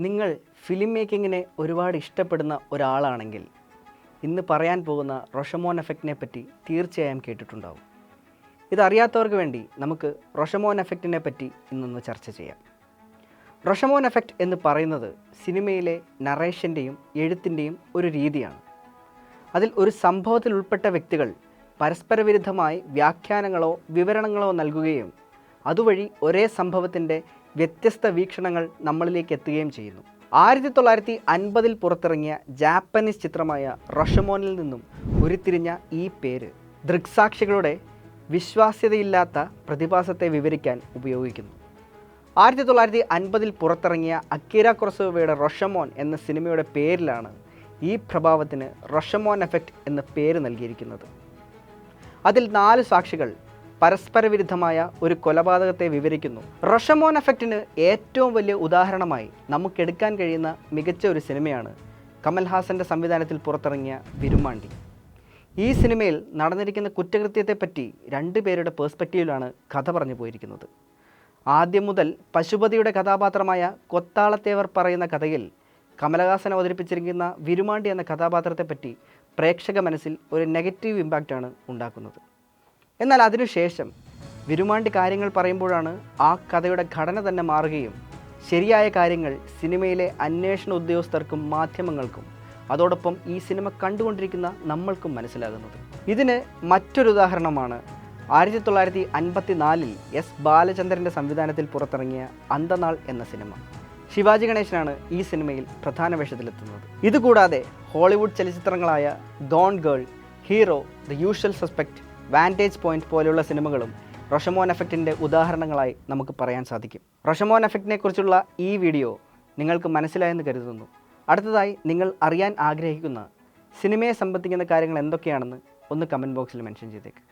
നിങ്ങൾ ഫിലിം മേക്കിങ്ങിനെ ഒരുപാട് ഇഷ്ടപ്പെടുന്ന ഒരാളാണെങ്കിൽ ഇന്ന് പറയാൻ പോകുന്ന റൊഷമോൻ എഫക്റ്റിനെ പറ്റി തീർച്ചയായും കേട്ടിട്ടുണ്ടാവും. ഇതറിയാത്തവർക്ക് വേണ്ടി നമുക്ക് റൊഷമോൻ എഫക്റ്റിനെ പറ്റി ഇന്നൊന്ന് ചർച്ച ചെയ്യാം. റൊഷമോൻ എഫക്റ്റ് എന്ന് പറയുന്നത് സിനിമയിലെ നറേഷന്റെയും എഴുത്തിന്റെയും ഒരു രീതിയാണ്. അതിൽ ഒരു സംഭവത്തിൽ ഉൾപ്പെട്ട വ്യക്തികൾ പരസ്പരവിരുദ്ധമായി വ്യാഖ്യാനങ്ങളോ വിവരണങ്ങളോ നൽകുകയും അതുവഴി ഒരേ സംഭവത്തിന്റെ വ്യത്യസ്ത വീക്ഷണങ്ങൾ നമ്മളിലേക്ക് എത്തുകയും ചെയ്യുന്നു. ആയിരത്തി തൊള്ളായിരത്തി അൻപതിൽ പുറത്തിറങ്ങിയ ജാപ്പനീസ് ചിത്രമായ റഷമോനിൽ നിന്നും ഉരുത്തിരിഞ്ഞ ഈ പേര് ദൃക്സാക്ഷികളുടെ വിശ്വാസ്യതയില്ലാത്ത പ്രതിഭാസത്തെ വിവരിക്കാൻ ഉപയോഗിക്കുന്നു. ആയിരത്തി തൊള്ളായിരത്തി അൻപതിൽ പുറത്തിറങ്ങിയ അക്കീര ക്രൊസോവയുടെ റൊഷമോൻ എന്ന സിനിമയുടെ പേരിലാണ് ഈ പ്രഭാവത്തിന് റൊഷമോൻ എഫക്റ്റ് എന്ന പേര് നൽകിയിരിക്കുന്നത്. അതിൽ നാല് സാക്ഷികൾ പരസ്പര വിരുദ്ധമായ ഒരു കൊലപാതകത്തെ വിവരിക്കുന്നു. റഷമോൻ എഫക്റ്റിന് ഏറ്റവും വലിയ ഉദാഹരണമായി നമുക്കെടുക്കാൻ കഴിയുന്ന മികച്ച ഒരു സിനിമയാണ് കമൽഹാസന്റെ സംവിധാനത്തിൽ പുറത്തിറങ്ങിയ വിരുമാണ്ടി. ഈ സിനിമയിൽ നടന്നിരിക്കുന്ന കുറ്റകൃത്യത്തെപ്പറ്റി രണ്ടു പേരുടെ പേഴ്സ്പെക്റ്റീവിലാണ് കഥ പറഞ്ഞു പോയിരിക്കുന്നത്. ആദ്യം മുതൽ പശുപതിയുടെ കഥാപാത്രമായ കൊത്താളത്തേവർ പറയുന്ന കഥയിൽ കമലഹാസൻ അവതരിപ്പിച്ചിരിക്കുന്ന വിരുമാണ്ടി എന്ന കഥാപാത്രത്തെപ്പറ്റി പ്രേക്ഷക മനസ്സിൽ ഒരു നെഗറ്റീവ് ഇമ്പാക്റ്റാണ് ഉണ്ടാക്കുന്നത്. എന്നാൽ അതിനുശേഷം വിരുമാണ്ടി കാര്യങ്ങൾ പറയുമ്പോഴാണ് ആ കഥയുടെ ഘടന തന്നെ മാറുകയും ശരിയായ കാര്യങ്ങൾ സിനിമയിലെ അന്വേഷണ ഉദ്യോഗസ്ഥർക്കും മാധ്യമങ്ങൾക്കും അതോടൊപ്പം ഈ സിനിമ കണ്ടുകൊണ്ടിരിക്കുന്ന നമ്മൾക്കും മനസ്സിലാകുന്നത്. ഇതിന് മറ്റൊരു ഉദാഹരണമാണ് ആയിരത്തി തൊള്ളായിരത്തി അൻപത്തി നാലിൽ എസ് ബാലചന്ദ്രന്റെ സംവിധാനത്തിൽ പുറത്തിറങ്ങിയ അന്തനാൾ എന്ന സിനിമ. ശിവാജി ഗണേശനാണ് ഈ സിനിമയിൽ പ്രധാന വേഷത്തിലെത്തുന്നത്. ഇതുകൂടാതെ Hollywood ചലച്ചിത്രങ്ങളായ Gone Girl Hero The Usual Suspect Vantage Point പോലെയുള്ള സിനിമകളും റൊഷമോൻ എഫക്റ്റിന്റെ ഉദാഹരണങ്ങളായി നമുക്ക് പറയാൻ സാധിക്കും. റൊഷമോൻ എഫക്റ്റിനെക്കുറിച്ചുള്ള ഈ വീഡിയോ നിങ്ങൾക്ക് മനസ്സിലായെന്ന് കരുതുന്നു. അടുത്തതായി നിങ്ങൾ അറിയാൻ ആഗ്രഹിക്കുന്ന സിനിമയെ സംബന്ധിക്കുന്ന കാര്യങ്ങൾ എന്തൊക്കെയാണെന്ന് ഒന്ന് കമന്റ് ബോക്സിൽ മെൻഷൻ ചെയ്തേക്ക്.